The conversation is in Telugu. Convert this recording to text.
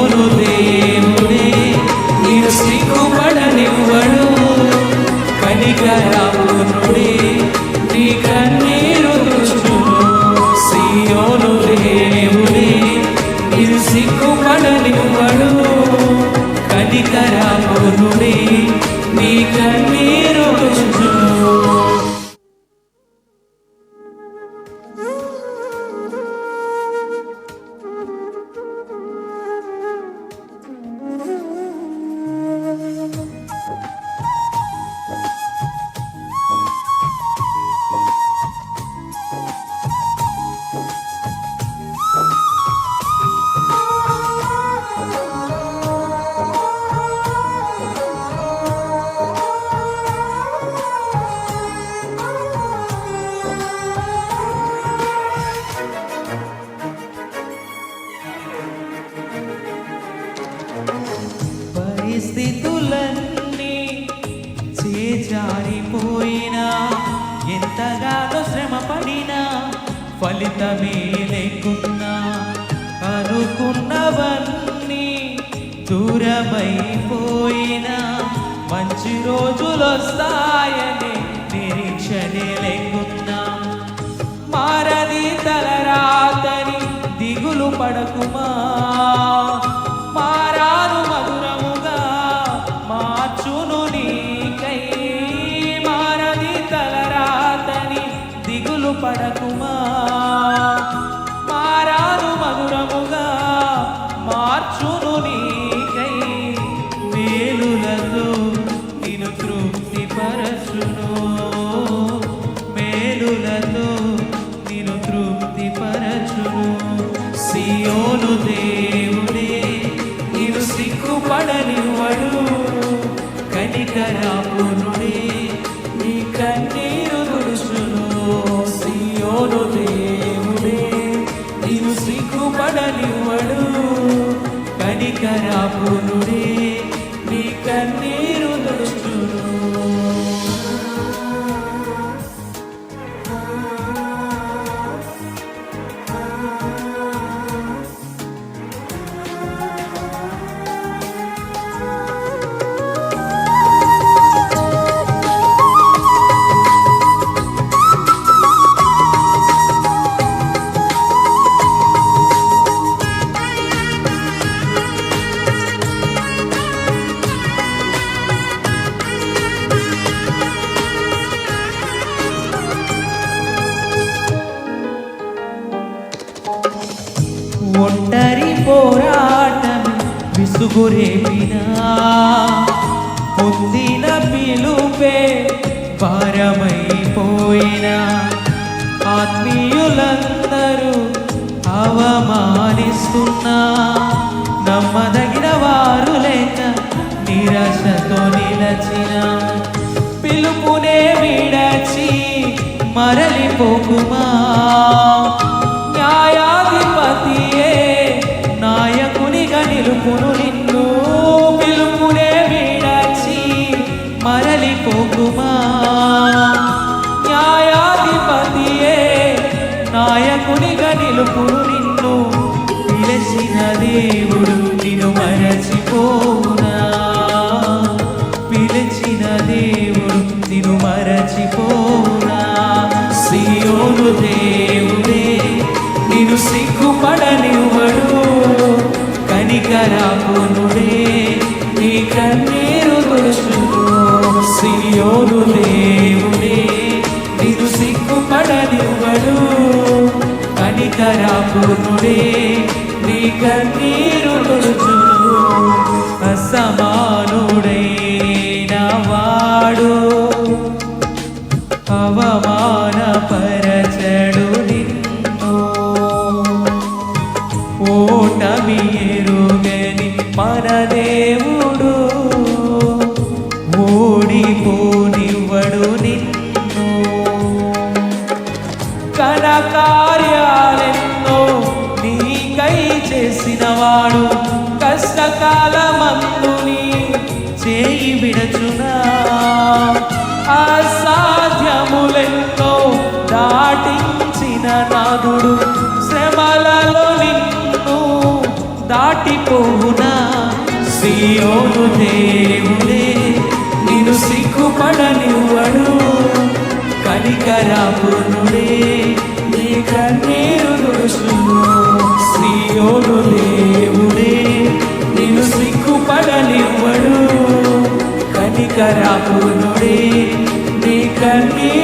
సియోను దేవుడే నీరు సిగ్గుపడనివ్వడు. కనికరాపునుడే నీ కన్నీరు తుడుచును సియోను దేవుడే నీరు సిగ్గుపడనివ్వడు. కనికరాపునుడే నీ కన్నీరు ఫలితమే లేకున్నా అనుకున్నవన్నీ దూరమైపోయినా మంచి రోజులు వస్తాయని నిరీక్షణే లేకున్నా. మారది తలరాతని దిగులు పడకుమా? మారాను మధురముగా మార్చును నీకై. మారది తలరాతని దిగులు పడకుమా? కనికరాపునుడే నీ కన్నీరు తుడుచును సియోను దేవుడే. నీవు సిగ్గుపడనివ్వడు కనికరాపునుడే నీ కన్నీరు విసుగురేపినా పొందిన పిలుపే భారమైపోయినా? ఆత్మీయులందరూ అవమానిస్తున్నా? నమ్మదగిన వారు లేక నిరాశతో నిలచిన పిలుపునే విడచి మరలిపోకుమా? న్యాయాధిపతియే నాయకునిగా నిలుపును నాయకునిగా నిలుపును నిన్ను పిలిచిన దేవుడు నిన్ను మరచిపోవునా? పిలిచిన దేవుడు నిన్ను మరచిపోవునా? సియోను దేవుడే నిన్ను సిగ్గుపడనివ్వడు. కనికరాకునుడే నీ కన్నీరు తుడుచును సియోను దేవుడే నిన్ను సిగ్గుపడనివ్వడు. కనికరాకునుడే నీ కన్నీరు తుడుచును అసమానుడైన వాడు. అవమానపరచడు నిన్ను. ఓటమి ఎరుగని మన దేవుడు. ఓడిపోనివ్వడు నిన్ను. వాడు కష్టకాలమందు నీ చేయి విడచునా అసాధ్యములెంతో దాటించిన నాదుడు శ్రమలలో నిన్ను దాటిపోవునా? సీయోను దేవుడే నిన్ను సిగ్గుపడనివ్వడు. కనికరాపురుడే కన్నీరు దురుసును సియోను దేవుడే నిన్ను సిగ్గుపడనివ్వడు. కనికరాపునుడే నీ కన్నీరు